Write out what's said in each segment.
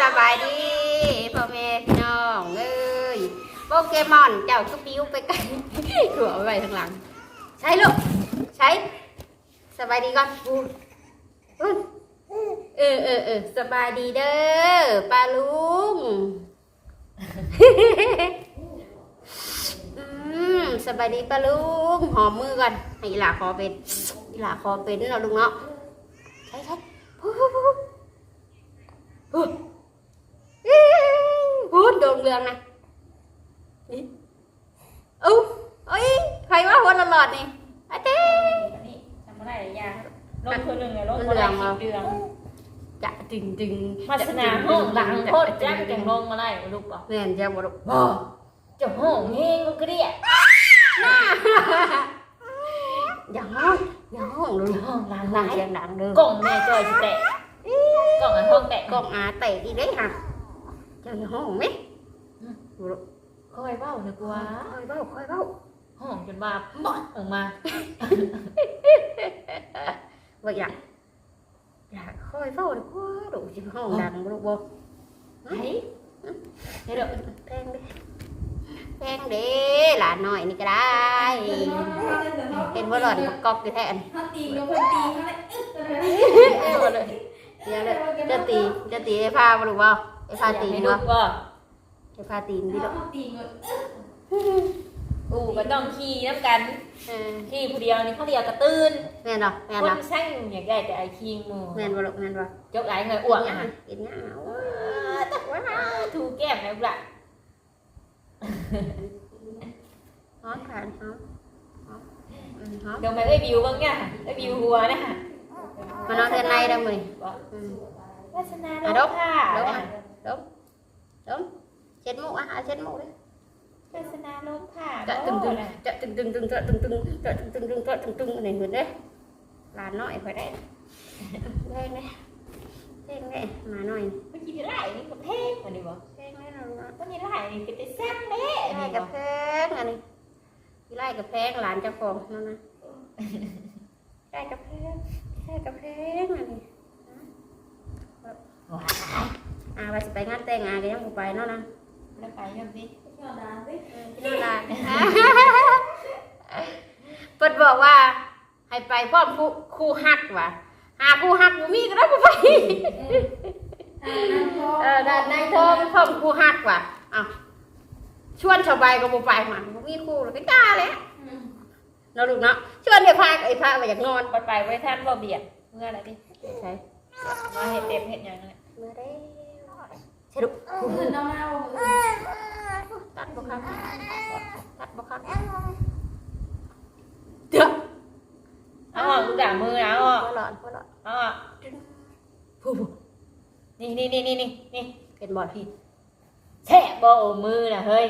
สบายดีพ่อแม่พี่น้องเอ้ยโปเกมอนเจ้าก็ปิ้วไปไกันหัวไว้ข้างหลัง ใช้ลูกใช้สบายดีก่อนอู้เออเออเออสบายดีเด้อป้าลุงสบายดีป้าลุงหอมมือก่อนให้หลาคอเป็นหลาคอเป็นเราลุงเนาะใช่ใช่พูด พูดพูดพูดพูดโดนเรืองนะนี่อู้เอ้ยใครว่าหัวหลอดๆนี่อาเต้นี่ทำอะไรยาลงคนหนึ่งไงลงคนละสิบเดือนจะจึงจึงมาสนาห้องหลังโคตรจ้างจังลงมาไล่ลูกบอกแม่นจะบอกบ่จะห้องเฮงก็เรียกอย่าห้องอย่าห้องเลยห้องหลังหไหลันงเสียงดังเด้อกล่องแม่จอยสิแตะกล่องอันห้องแตะกล้องอาเตะดีได้ค่ะเจ้าอย่าห้องไหมคอยเบ้านะกูว่าคอยเบ้าคอยเบ้าห้องจนว่าบอดออกมาว่าอยากอยากคอยเบ้าดีกว่าดูสิห้องดังบ่ลูกบ่ไหนเดี๋ยวแพงเด้แพงเด้หลานหน่อยนี่ก็ได้เห็นบ่หล่อนประกอบอยู่แทนเขาตีกับคนตีเขาเลยอึ๊ดเลยเอ้ยบ่เลยเดี๋ยวเลยจะตีจะตีไอ้ผ้าบ่ลูกบ่ ไอ้ผ้าตีนให้บ่ลูกว่าไอ้ผ้าตีนดิลูกเขาตีกับอูก็ต้องขี่น้ำกันเออขี่ผู้เดียวนี่เขาเรียกกระตื้นแม่นบ่แม่นคนบ่สร้างอยากได้แต่ไอคิงหมูแม่นบ่ลูกแม่นบ่จกไอ้เงยอ้วกอะกินหยังเอาถูแก้มแล้วละฮ้อนผ่านฮ้อนฮ้อนอืมฮ้อนเดี๋ยวแม่ได้วิวบ้างเนี่ยได้วิวหัวนะมานอนเทือนในเด้อมื้อนี้บอกอืม วาสนาอะลดงกค่ะดกอ่ะดมดมเช็ดมุกอะหาเช็ดมุกดิวาสนาลงค่ะจะตึงตึงจะตึงตึงตึงจะตึงตึงจะตึงตึงตึงจะตึงตึงนี่เหมือนเด้หลานน้อยค่อยได้เด้งเด้เด้งเด้มาหน่อยเมื่อกี้ที่ไล่นี่กับเพงอันนี้บอกเด้งเด้เราลูกต้นนี้ไล่นี่เป็นแต่แซ่บเด้ไล่กับแพงอันนี้ไล่กับแพงหลานเจ้าของนั่นนะไล่กับแพงไล่กับแพง อันนี้อ่าว่าสิไปงานแต่งงานก็ยังบ่ไปเนาะนะแล้วไปยังสิเที่ยวดาสินี่ล่ะเปิดบอกว่า ให้ไปพร้อมคู่คู่ฮักว่ะหาคู่ฮักบ่มีก็ได้บ่ไปเออด้านในทองพร้อมคู่ฮักว่ะอ้าวชวนชาวใบายก็บ่ไปมาบ่มีคู่แล้วก็จ้าเลยเนาะลูกเนาะชวนไอ้พาไอ้พาไปอยากนอนปัดไปไว้ท่านบ่เบียดเมื่ออะไรดิใช่มาเห็ดเต็มเห็ดอย่างนั้นเมื่อได้ ใช่ลูกอื่นเอามาเอาอื่นตัดบ่ครับตัดบ่ครับเด้อเอาออกลูกด่ามือนะเอาออกหัวหลอนหัวหลอนเอาออกผู้ผู้นี่นี่นี่นี่นี่นี่เป็นบ่พี่แช่บ่โอมือนะเฮ้ย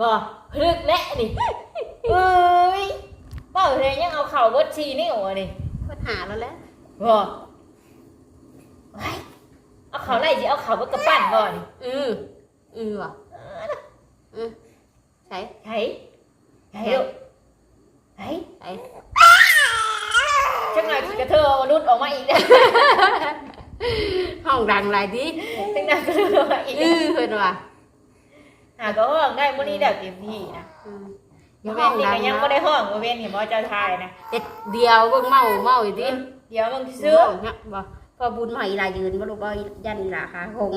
บ่พลึกและนี่เอ้ยบ่เฮ้ยยังเอาเข่าเบิดชีนี่หัวนี่ปัญหาแล้วแหละบ่ไว้ เอาเข่าไล่สิเอาเข่าเบิดกระปั้นบ่นี่อืออือว่ะอือใช่ไห้ไห้ลูกไห้ใช่จังหน่อยสิกระเทอเอารุดออกมาอีกนะห้องดังหลายดิจังหน่อยกระเทอออกมาอีกอือเพิ่นว่าหาก็ห้องได้มื้อนี้ได้เต็มที่นะอืมอย่าห้องนี่ก็ยังบ่ได้ห้องบ่เว้นเห็นบ่เจ้าทายนะเด็ดเดียวเบิ่งเมาเมาอีกดิเดี๋ยวมึงซื้ซื้ออเนี่ยบ่ พอบุญมาอีหลายืนบ่รู้บ่ยันอีหลาขาหง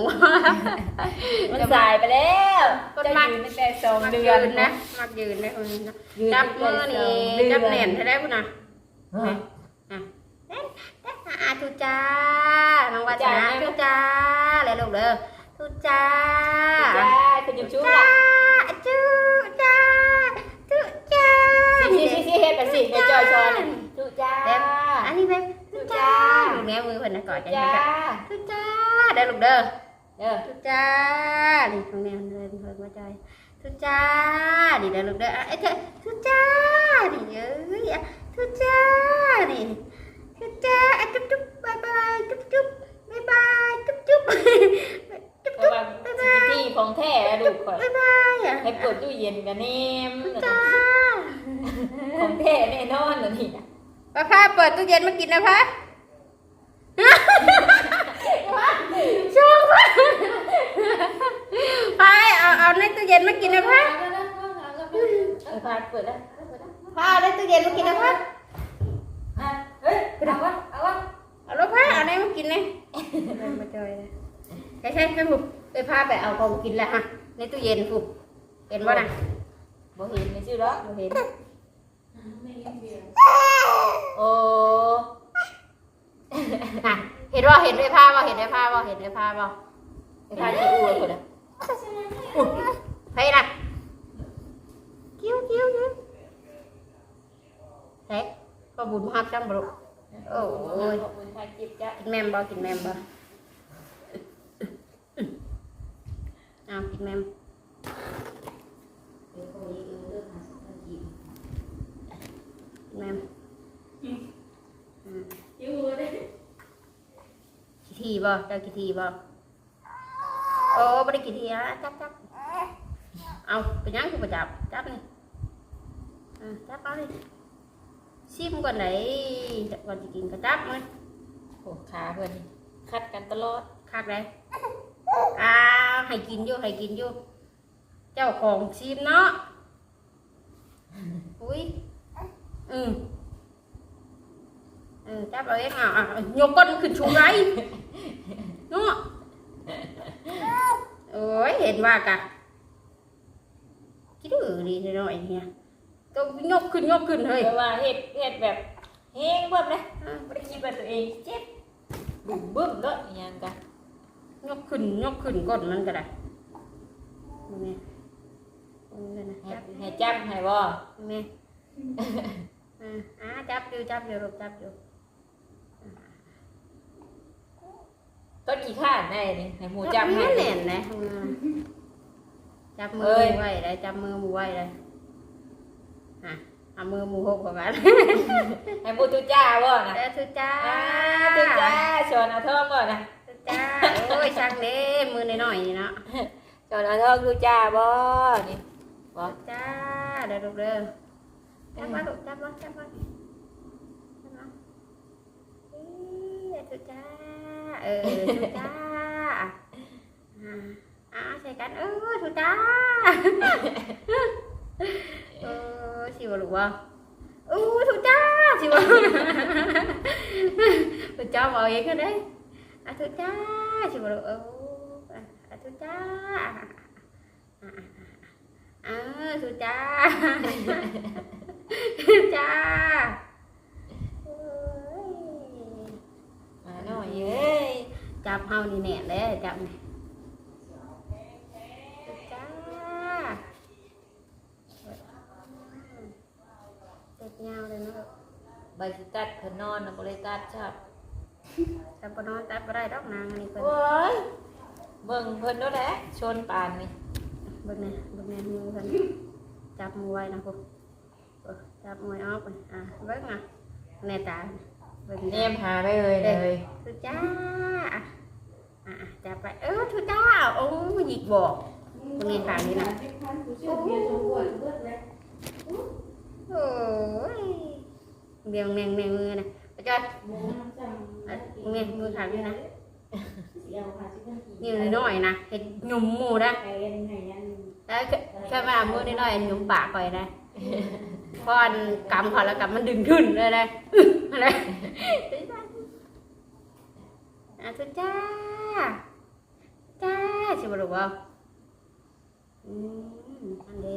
มันสายไปแล้วคนจะมักยืนตั้งแต่สองมักเดืยือนนนะมักยืนได้คนนี้นะยืนจับตั้งมือแต่นี่สองเดือนจับแน่นให้ได้พุ่นน่ะฮะอาทุจ้าน้องว่าจ้าทุจ้าเลยลูกเด้อทุจ้าจ้าคุณยูชูจ้าล่ะจูจ้าทุจ้าสิสิสิเฮ็ดไปสิไปจอยชอนจูจ้าอันนี้แบบ ทุจ้าลูกแม่มือเพิ่นน่ะกอดกันจ้าทุจ้าได้ลูกเด้อเด้อทุจ้านี่ตรงนี้มันเลยเพิ่นว่าใจทุจ้านี่ได้ลูกเด้ออะเอ้ยเจ้าทุจ้านี่เอ้ยอะทุจ้านี่ทุจ้าอะจุ๊บจุ๊บบายบายจุ๊บจุ๊บบายบายจุ๊บจุ๊บจุ๊บเพจุ๊ราะบว่าสิที่ของแท้ลูกข่อยบายบายอะให้เปิดตู้เย็นกันแน่มจ้าของแท้แน่นอนน่ะนี่ ป้าพาเปิดตู้เย็นมากินนะพะช่องพะย็นมากินนะพ่อเออพาเปิดได้เปิดได้พ่อเอาได้ตู้เย็นมากินนะพ่ออะเฮ้ยเอาวะเอาวะเอาลูกพ่อเอาไหนมากินเลยมาจอยเลยใช่ใช่ใช่ผูกไปพาไปเอาของกินแล้วฮะในตู้เย็นผูกเห็นว่าน่ะบ่เห็นในชื่อแล้วบ่เห็น โอ้น่ะเห็นว่าเห็นด้วยผ้าว่าเห็นด้วยผ้าว่าเห็นด้วยผ้าว่าไอ้พาที่อ้วนคนน่ะไปนะคิ้วคิ้วคิ้วเฮ้ก็บุญมากจังบรุโอ้ยบคุณค่ะจิบจ้ะกินแมมบ่กินแมมบ่เอากินแมมกินแมมอืม อยู่เลย กี่ ทีบ่เจ้ากี่ทีบ่โอ้บ่ได้กี่ทีอะจับจับเอาไปยังคือบ่จับจับนี่อ่าจับเอาเลยชิมก่อนไหนก่อนจะกินก็จับมันโอ้ขาเพื่อนคัดกันตลอดคักเลยอ่าให้กินอยู่ให้กินอยู่เจ้าของชิมเนาะอุ้ยอืม เออจับเอาเองอะอะยกก้นขึ้นชูไรเนาะโอ้ยเห็นว่ากะคิดดื้อดีหน่อยเนี่ยต้องยกขึ้นยกขึ้นเฮ้ยแต่ว่าเฮ็ดเฮ็ดแบบเฮงเบิ่มเลยอะไม่ได้คิดว่าตัวเองเจ็บบุ่มบึ้มเนาะอหย่างกันยกขึ้นยกขึ้นก้นมันก็ได้มึงเนี่ยมึงเนี่ยนะให้จับให้จับให้บ่มึงเนี่ยอ่าอ่าจับอยู่จับอยู่ลูกจับอยู่ ต้นกี่ข้านได้นี่ให้หมูจับให้ แน่นนะมือจับมืเอ้อยไว้เลยจับมือมือไว้เลยอะเอามือมือหกกว่ากันให้หมูตุจ้าบ่นะเด้อทุจ้าอ่าตุจ้าชวนเอาทองบ่นะทุจ้าโอ้ยชักเด้มือน้อยๆนี่เนาะชวนเอาทองตุจ้าบ่นี่บ่ทุจ้าเด้อลูกเด้อจับมาลูกจับมาจับมาจับมาเอ้ยทุจ้า เออทุจ้าอ่าใส่กันเออทุจ้าเออสิวะลูกว่าอู้ทุจ้าสิวะทุจ้าบอกเองก็ได้อะทุจ้าสิวะลูกเอออะอะทุจ้าเออทุจ้าทุจ้าเอ้ยมาหน่อยเอ้ จับเฮานี่แน่เลยจับนี่ทุจ้าเด็กยาวเลยเนาะใบสิตัดเพิ่นนอนน่ะบ่ได้ตัดครับจับปนอนตัดบ่ได้ดอกนางอันนี้เพิ่นโอ้ยเบิ่งเพิ่นโดนแหละชนปานนี่เบิ่งนี่เบิ่งนี่มือเพิ่นจับมือไว้นะพวกเออจับมือออกไปอะเบิ่งอะในตาเบิ่งแนนี่มหาได้เลยเลยทุจ้าอะอะอะ จับไป เออทุจ้าโอ้ยหยิกบอกตรงนี้ทางนี้นะโอ้ยเบียงแมงแมงมือนะไปจ้อยหมูน้ำจอะมือมือขางนี่นะนิ้วน้อยนะเห็ดหยุ่มหมูนะแล้วแค่มามือน้อยหยุ่มปากคอยนะพอนกำพอแล้วกำมันดึงขึ้นเลยนะอะไรอะทุจ้า จ้าชิบรู้ว่าอืมอันเด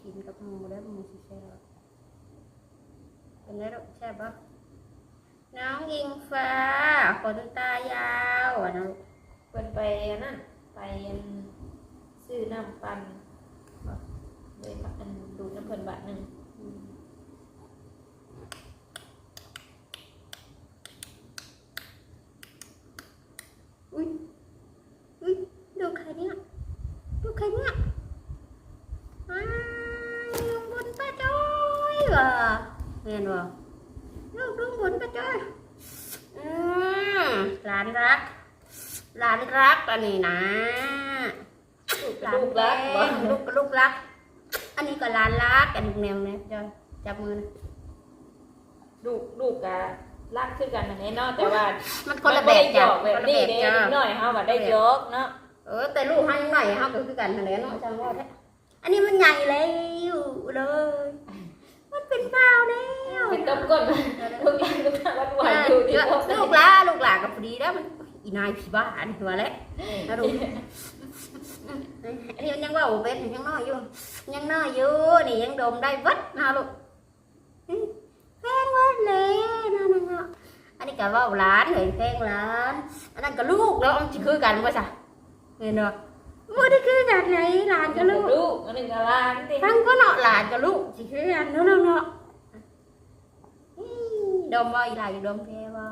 กินกับหมูได้หมูสิแซ่บเป็นไงลูกแซ่บปะน้องยิงฟ้าขนตายาวอะนะลูกเพิ่นไปนั่นไปซื้อน้ำปั่นบ่เลยมาอันดูน้ำเพิ่นบาทหนึ่ง อุ้ยอุ้ ยดูใครเนี่ยดูใครเนี่ยอ้าวลุงบุญป้าจ้อยว่ะเห็นว่ะลูกลุงบุญป้าจ้อยอืมหลานรักหลานรักอันนี้นะลูกรักบ่ลูกลูกรัก อันนี้ก็หลานรักอันนี้แนวเนี่ยจ้อยจับมือนะลูกลูกกะรักคือกันอันนี้เนาะแต่ว่า มันคนละแบบจ้ะมัคนนบ่ได้หยอกแบบละแบบนี้เด้จ้ะนิดหน่อยเฮาว่าได้ยกเนาะค เออ แต่ลูกให้หน่อยเฮาก็คือกันนั่นแหละเนาะจังว่าแท้อันนี้มันใหญ่แล้วเลย มันเป็นเปล่าแล้วเป็นต้มก้นลูกหลานลูกหลานวัดไหวอยู่ที่พ่อลูกหลาลูกหลากับพอดีแล้วมันอีนายผีบ้าอันนี้ว่าแล้วนะดูอันนี้มันยังว่าโอเบสยังน้อยอยู่ ยังน้อยอยู่นี่ยังดมได้วัดนะลูกแพงวัดเลยนั่นนั่นเนาะอันนี้ก็ว่าหลานเลยแพงหลาน อันนั้นก็ลูกแล้วมันจะคือกันว่าจ้ะ เห็นเนาะไม่ได้คือกันไหนหลานกับลูกลูกอันหนึ่งกับหลานสิทั้งก็เนาะหลานกับลูกสิคือกันเนาะเนาะเนาะอีดมว่าอีหลานอยู่ดมแพ้ว่า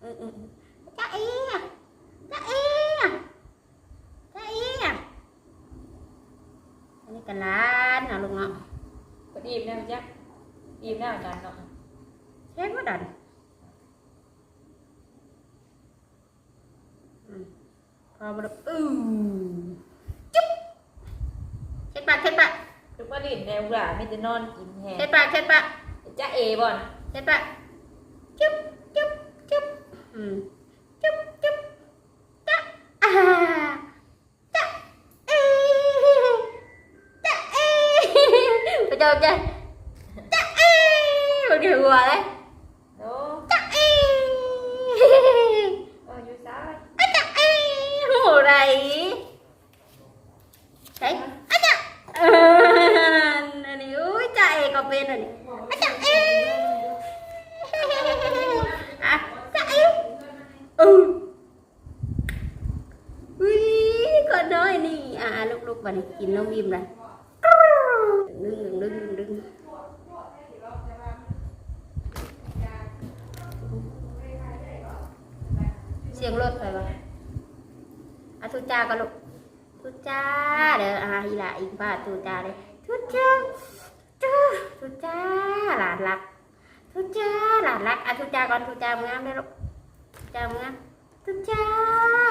เออเออจ้าเอ๋จ้าเอ๋จ้าเอ๋อันนี้กันหลานนะลูกเนาะพอดีมนะจ๊ะดีมหน้ากันเนาะเช็ดว่าดันอืม พอมาดูอือจุ๊บเช็ดปากเช็ดปากลูกป้าดินแนวหลาไม่จะนอนกินแฮเช็ดปากเช็ดปากจ้าเอบ่อนเห็นปะจุ๊บจุ๊บจุ๊บอืมจุ๊บจุ๊บจ๊ะอ่าจ๊ะเอ๊ะจ๊ะเอ๊ะไปเจอกันจ๊ะเอ๊ะมันเดือดหัวเลย โอ้ จ๊ะเอ๊ะ เอออยู่ซ้าย อะจ๊ะเอ๊ะหัวอะไรใช่อะจ๊ะเอออันนี้อุ้ยจ๊ะเอ๊ะก็เป็นอันนี้อะจ๊ะเอ๊ะ à sao em ừ Ui, con nói đi à lúc lúc bà này chín nó im rồi đừng đừng đừng đừng đừng xiềng lột phải không à thu cha con lục thu cha để à hi là im ba thu cha đây thu cha cha thu cha là lạc ทุจ้าหลานรักอะทุจ้าก่อนทุจ้างามได้ลูกทุจ้างามทุจ้า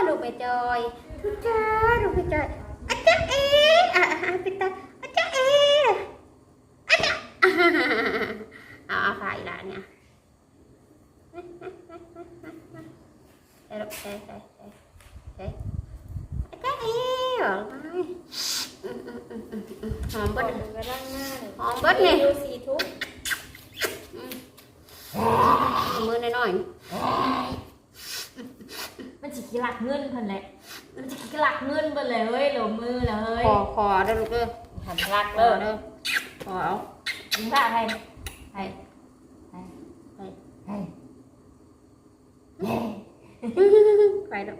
ลูกไปจอยทุจ้าลูกไปจอยอาจ๊ะเอ๋ออะอะปิดตาอาจ๊ะเอ๋อาจ๊ะอะเอาเอาฝ่ายลานเนี่ยใส่ลูกใส่ใส่ใส่ใส่อาจ๊ะเอ๋บอกไปอืมอืมอืมอืมอืมหอมบ่เบิดนกระลังหน้าหอมเบิดนี่อยู่สี่ทุกมือน้อยมันสิกิลักเงินเพิ่นแหละมันสิกิลักเงินเพิ่นเลยเฮ้ยหลงมือเลยๆคอคอได้อลูกเด้อหันรักคเลอยเด้อคอเอายิงผ้าให้ให้ให้ให้ให้ไปดอก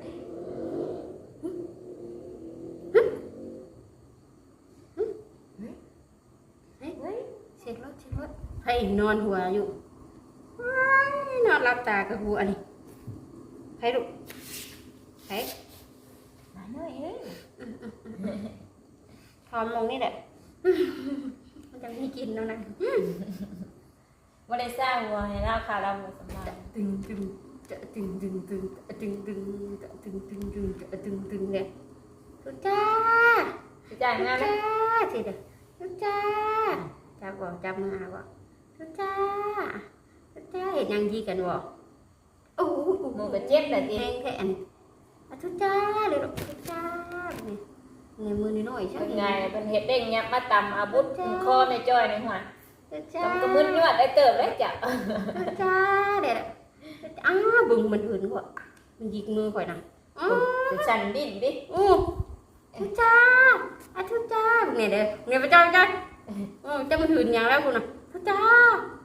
เฮ้ย เช็ดรถเช็ดรถ ให้นอนหัวอยู่ว้ายนอนหลับตากับหัวนี่ให้ลูกให้มาหน่อยเอ้ยทอมลงนี่แหละมันจะไม่กินแล้วนะบ่ได้สร้างวัวให้เราค่ะเราบ่สำบายตึงตึงจะตึงตึงตึงจะตึงตึงจะตึงตึงตึงจะตึงตึงเนี่ยทุจ้าสิจ่ายงานจ้านะสิเด้อทุจ้าจับบ่จับมืออาบ่ ทุจ้าทุจ้าเห็นยังยีกันบ่โอ้โหหมูก็เจ็บแต่ติแห้งแค่อันอะทุจ้าเลยลูกทุจ้าเนี่ยเนี่ยมือน้อยๆใช่เป็นไหมไงเพิ่นเฮ็ดเด้งยับมาตำอาวุธคอในจ้อยในหัวทุจ้าจำก็มึนยวดได้เติบได้จ้ะทุจ้าเดี๋ยวอ้าบึงมันหืนกว่ามันยิกมือข่อยนะอ๋อจะสั่นดิ้นดิอู้ทุจ้าอะทุจ้าเนี่ยเด้อเนี่ยไปจ้อยจ้อยโอ้จะมันหืนอย่างแล้วคุณน่ะทุ จ้า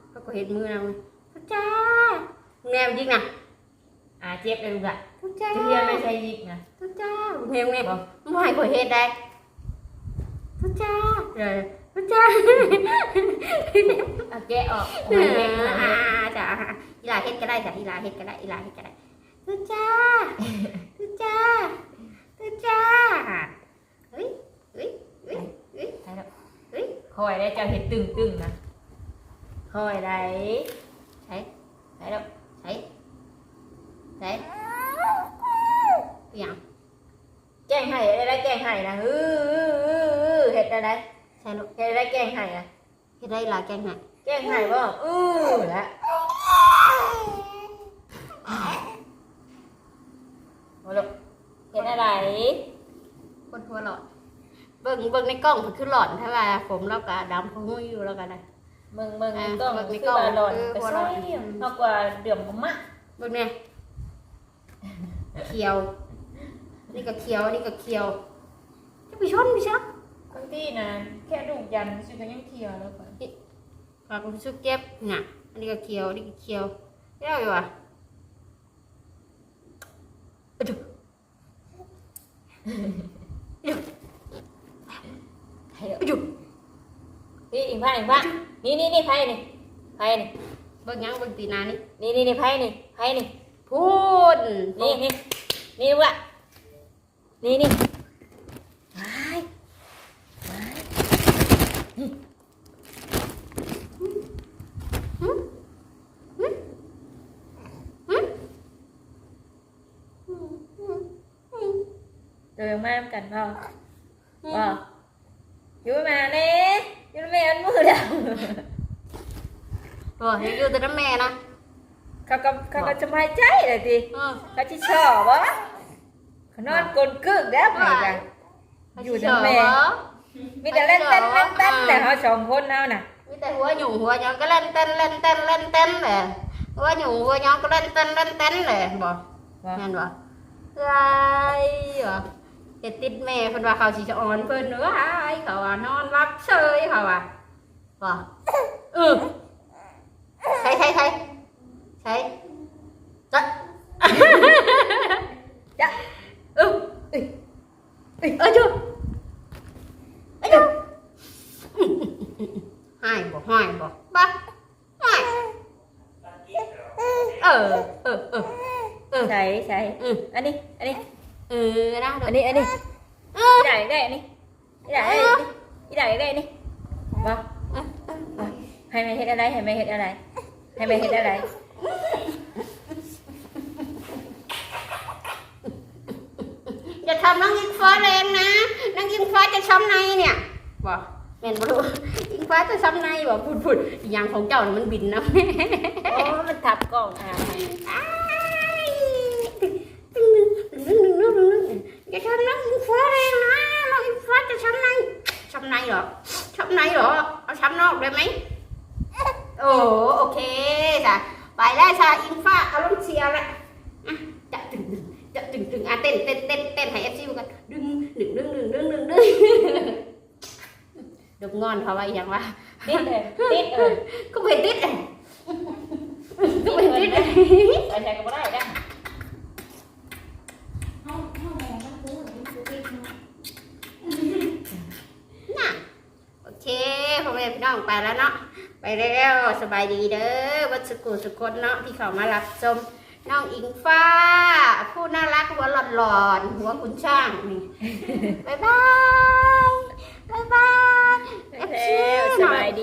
เขาก็เห็นมือเราไงทุจ้าแนวยิกนะอ่าเจ็บเลยลูกอะทุจ้าเทียไม่ใช่ยิกนะทุจ้าแนวเนี่ยไม่ให้ข่อยเห็นได้ทุจ้าเดี๋ยวทุจ้าเอาแกะออกอ่เอาไว้เล็กหน่อยาจ้ะอีหลาเฮ็ดก็ได้จ้ะอีหลาเฮ็ดก็ได้อีหลาเฮ็ดก็ได้ทุจ้าทุจ้าทุจ้าเฮ้ยเฮ้ยเฮ้ยเฮ้ยใช่แล้วเฮ้ยคอยได้เจ้าเห็ดตึงตึงๆนะ hồi đấy đấy đấy đâu đấy đấy dạ chàng hay ở đây đây chàng hay nè ừ hết ra đây sao nó hết đây chàng hay nè cái đây là chàng hay chàng hay không ừ đó Ủa lục Cái này này Con thua lọt Vâng, vâng, cái con phải cứ lọt Thế là phốm nó cả đám không ngồi yêu nó cả này มึงมึงอะต้องคือบ้านดอนไปอบ่อใมากกว่าเดือมขอมะเบิ่งแม่เขียว นี่ก็เขียว นี่ก็เขียว จะไปชนไปชักบางทีนะแค่ดูกยันซึ่งก็ยังเขียวแล้วก่อนากคุณชุกเก็บน่ะ อันนี้ก็เขียว นี่ก็เขียวเรียกว่าอะอือะดู ให้เด้ออะดูพี่อิงพาอิงพา นี่นี่นี่ไพ่นี่ไพ่นี่เบิ่งยังเบิ่งตีหนานี่นี่นี่นี่ไพ่นี่ไพ่นี่พูนนี่นี่นี่ดูละนี่นี่ไม้ไม้เดินมากันเปล่าว่าอยู่มาเน่อยู่แม่อันมือแล้ว โอ้ยอยู่แต่น้ำแม่นะเขาก็เขาก็จะไม่ใจเลยทีอืมเขาจะชอบวะเขานอนกลนกึกแล้วไปกันอยู่แต่แม่มีแต่เล่นเต้นเล่นเต้นแต่เขาสองคนเอาน่ะมีแต่หัวหยุ่งหัวหยองก็เล่นเต้นเล่นเต้นเล่นเต้นเลยหัวหยุ่งหัวหยองก็เล่นเต้นเล่นเต้นเลยบ่ว่าแม่นบ่ไรบ่เฮ็ดติดแม่เพิ่นว่าเขาสิจะอ่อนเพิ่นเด้อหายเขาว่านอนรับเฉยเขาว่าบ่เออใช่ใช่ใช่ใช่จะ จ้ะ เออเอ้ยเอ้ยเอ้ยจุเอ้ยจุหายบ่หายบ่บ่หายเออเออเออเออ ใช่ใช่ อืม อันนี้อันนี้ เออนะ อันนี้อันนี้ เออ อีได้ได้อันนี้อีได้ได้อันนี้อีได้ได้อันนี้ว่าให้แม่เฮ็ดอะไร ให้แม่เฮ็ดอะไรให้แม่เฮ็ดอะไร อย่าทำน้องยิงฟ้าแรงนะน้องยิงฟ้าจะช้ำในเนี่ยบ่แม่นบ่รู้ยิงฟ้าจะช้ำในบ่พูดพูดอีหยังของเจ้าน่ะมันบินนะโอ้มันทับกล้องอะอ้ายตึ้งนึงตึ้งนึงตึ้งนึงตึ้งนึงอย่าทำน้องยิงฟ้าแรงนะน้องยิงฟ้าจะช้ำในช้ำในเหรอช้ำในเหรอเอาช้ำนอกได้ไหม โอ้โอเคจ้ะไปแล้วชาอิงฟ้าอารมณ์เชียร์ละอะจะถึงจะถึงถึงอะเต้นเต้นเต้นเต้นให้เอฟซีกันดึงหนึ่งดึงหนึ่งดึงหนึ่งดึงดมงอนเขาว่าอย่างว่าติดเลยติดเลยก็ไม่ติดเลยก็ไม่ติดเลยใส่ใจก็ไม่ได้นะโอเคพ่อแม่พี่น้องไปแล้วเนาะ ไปแล้วสบายดีเด้อวัดสกุลสกุลเนาะที่เขามารับชมน้องอิงฟ้า ผู้น่ารักหัวหลอนๆหัวคุณช่างนี่บ๊ายบายบ๊ายบายแล้วสบายดี